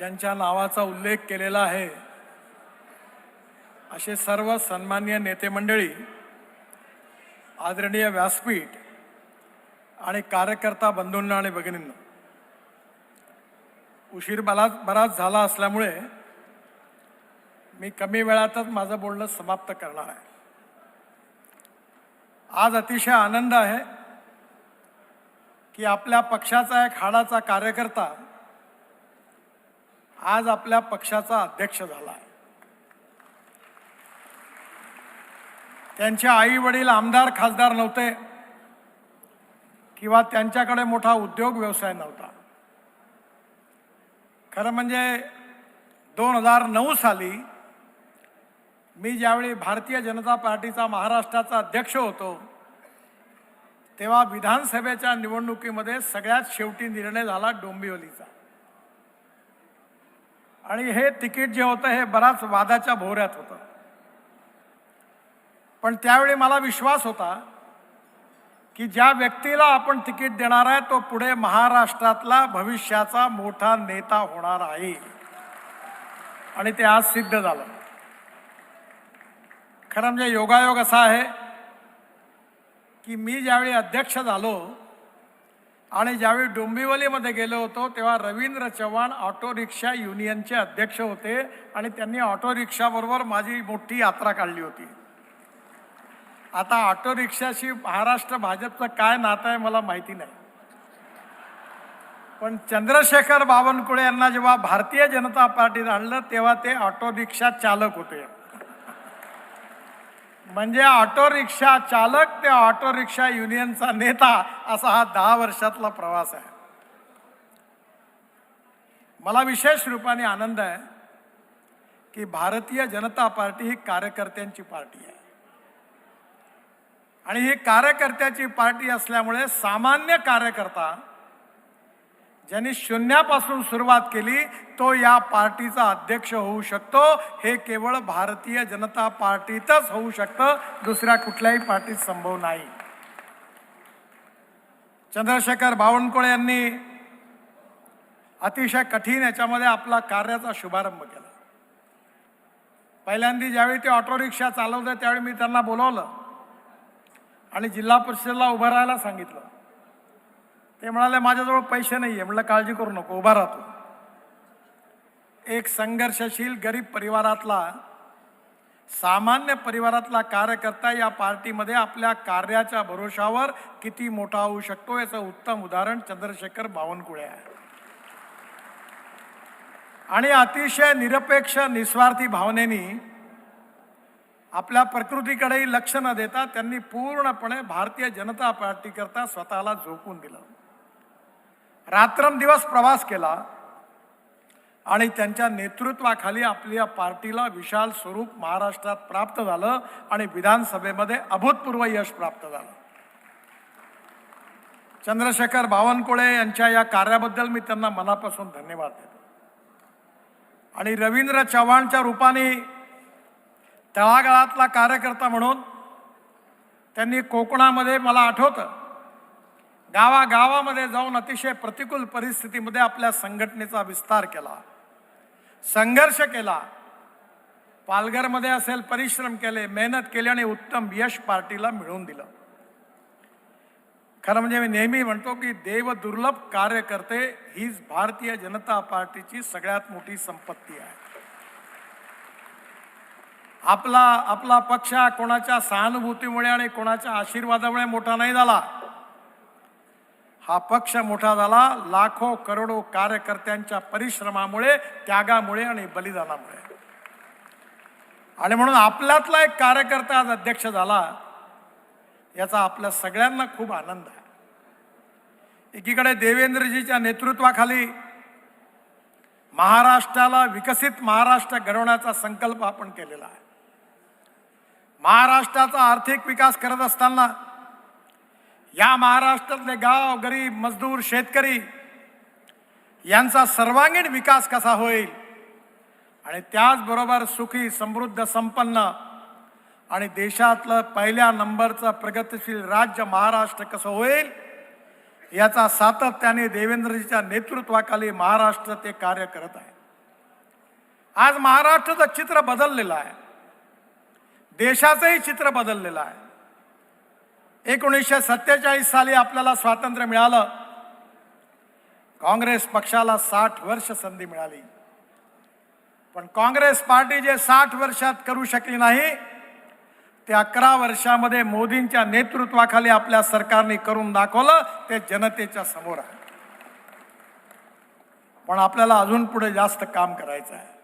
ज्यांच्या नावाचा उल्लेख केलेला आहे असे सर्व सन्मान्य नेते मंडळी आदरणीय व्यासपीठ आणि कार्यकर्ता बंधूंना आणि भगिनींना उशीर बराच बराच झाला असल्यामुळे मी कमी वेळातच माझं बोलणं समाप्त करणार आहे. आज अतिशय आनंद आहे की आपल्या पक्षाचा एक हाडाचा कार्यकर्ता आज आपल्या पक्षाचा अध्यक्ष झाला आहे. त्यांचे आई वडील आमदार खासदार नव्हते किंवा त्यांच्याकडे मोठा उद्योग व्यवसाय नव्हता. खरं म्हणजे दोन हजार नऊ साली मी ज्यावेळी भारतीय जनता पार्टीचा महाराष्ट्राचा अध्यक्ष होतो तेव्हा विधानसभेच्या निवडणुकीमध्ये सगळ्यात शेवटी निर्णय झाला डोंबिवलीचा. आणि हे तिकीट जे होतं हे बराच वादाच्या भोवऱ्यात होतं. पण त्यावेळी मला विश्वास होता की ज्या व्यक्तीला आपण तिकीट देणार आहे तो पुढे महाराष्ट्रातला भविष्याचा मोठा नेता होणार आहे. आणि ते आज सिद्ध झालं. खरं म्हणजे योगायोग असा आहे की मी ज्यावेळी अध्यक्ष झालो आणि ज्यावेळी डोंबिवलीमध्ये गेलो होतो तेव्हा रवींद्र चव्हाण ऑटो रिक्षा युनियनचे अध्यक्ष होते आणि त्यांनी ऑटो रिक्षाबरोबर माझी मोठी यात्रा काढली होती. आता ऑटो रिक्षाशी महाराष्ट्र भाजपचं काय नातं आहे मला माहिती नाही. पण चंद्रशेखर बावनकुळे यांना जेव्हा भारतीय जनता पार्टीत आणलं तेव्हा ते ऑटो रिक्षा चालक होते. म्हणजे ऑटो रिक्षा चालक ते ऑटो रिक्षा युनियनचा नेता असा हा दहा वर्षातला प्रवास आहे. मला विशेष रूपाने आनंद आहे की भारतीय जनता पार्टी ही कार्यकर्त्यांची पार्टी आहे. आणि ही कार्यकर्त्याची पार्टी असल्यामुळे सामान्य कार्यकर्ता ज्यांनी शून्यापासून सुरुवात केली तो या पार्टीचा अध्यक्ष होऊ शकतो. हे केवळ भारतीय जनता पार्टीतच होऊ शकतं. दुसऱ्या कुठल्याही पार्टीत संभव नाही. चंद्रशेखर बावनकुळे यांनी अतिशय कठीण याच्यामध्ये आपला कार्याचा शुभारंभ केला. पहिल्यांदा ज्यावेळी ते ऑटो रिक्षा चालवते त्यावेळी मी त्यांना बोलवलं आणि जिल्हा परिषदेला उभं राहायला सांगितलं. ते म्हणाले माझ्याजवळ पैसे नाही आहे म्हटलं काळजी करू नको उभा राहतो एक संघर्षशील गरीब परिवारातला सामान्य परिवारातला कार्यकर्ता या पार्टीमध्ये आपल्या कार्याच्या भरोशावर किती मोठा होऊ शकतो याचं उत्तम उदाहरण चंद्रशेखर बावनकुळे आहे. आणि अतिशय निरपेक्ष निस्वार्थी भावनेनी आपल्या प्रकृतीकडेही लक्ष न देता त्यांनी पूर्णपणे भारतीय जनता पार्टीकरता स्वतःला झोकून दिलं. रात्रंदिवस प्रवास केला आणि त्यांच्या नेतृत्वाखाली आपल्या पार्टीला विशाल स्वरूप महाराष्ट्रात प्राप्त झालं आणि विधानसभेमध्ये अभूतपूर्व यश प्राप्त झालं. चंद्रशेखर बावनकुळे यांच्या या कार्याबद्दल मी त्यांना मनापासून धन्यवाद देतो. आणि रवींद्र चव्हाणच्या रूपाने तळागाळातला कार्यकर्ता म्हणून त्यांनी कोकणामध्ये मला आठवतं. गावागावामध्ये जाऊन अतिशय प्रतिकूल परिस्थितीमध्ये आपल्या संघटनेचा विस्तार केला. संघर्ष केला. पालघरमध्ये असेल परिश्रम केले मेहनत केली आणि उत्तम यश पार्टीला मिळवून दिलं. खरं म्हणजे मी नेहमी म्हणतो की देव दुर्लभ कार्यकर्ते हीच भारतीय जनता पार्टीची सगळ्यात मोठी संपत्ती आहे. आपला आपला पक्ष कोणाच्या सहानुभूतीमुळे आणि कोणाच्या आशीर्वादामुळे मोठा नाही झाला. हा पक्ष मोठा झाला. लाखो करोडो कार्यकर्त्यांच्या परिश्रमामुळे त्यागामुळे आणि बलिदानामुळे. आणि म्हणून आपल्यातला एक कार्यकर्ता आज अध्यक्ष झाला याचा आपल्या सगळ्यांना खूप आनंद आहे. एकीकडे देवेंद्रजीच्या नेतृत्वाखाली महाराष्ट्राला विकसित महाराष्ट्र घडवण्याचा संकल्प आपण केलेला आहे. महाराष्ट्राचा आर्थिक विकास करत असताना या महाराष्ट्रातले गाव गरीब मजदूर शेतकरी यांचा सर्वांगीण विकास कसा होईल? आणि त्याचबरोबर सुखी समृद्ध संपन्न आणि देशातलं पहिल्या नंबरचं प्रगतिशील राज्य महाराष्ट्र कसं होईल? याचा सातत्याने देवेंद्रजीच्या नेतृत्वाखाली महाराष्ट्र ते कार्य करत आहे. आज महाराष्ट्राचं चित्र बदललेलं आहे. देशाचंही चित्र बदललेलं आहे. एकोणीसशे सत्तेचाळीस साली आपल्याला स्वातंत्र्य मिळालं. काँग्रेस पक्षाला साठ वर्ष संधी मिळाली. पण काँग्रेस पार्टी जे साठ वर्षात करू शकली नाही ते अकरा वर्षामध्ये मोदींच्या नेतृत्वाखाली आपल्या सरकारने करून दाखवलं ते जनतेच्या समोर आहे. पण आपल्याला अजून पुढे जास्त काम करायचं आहे.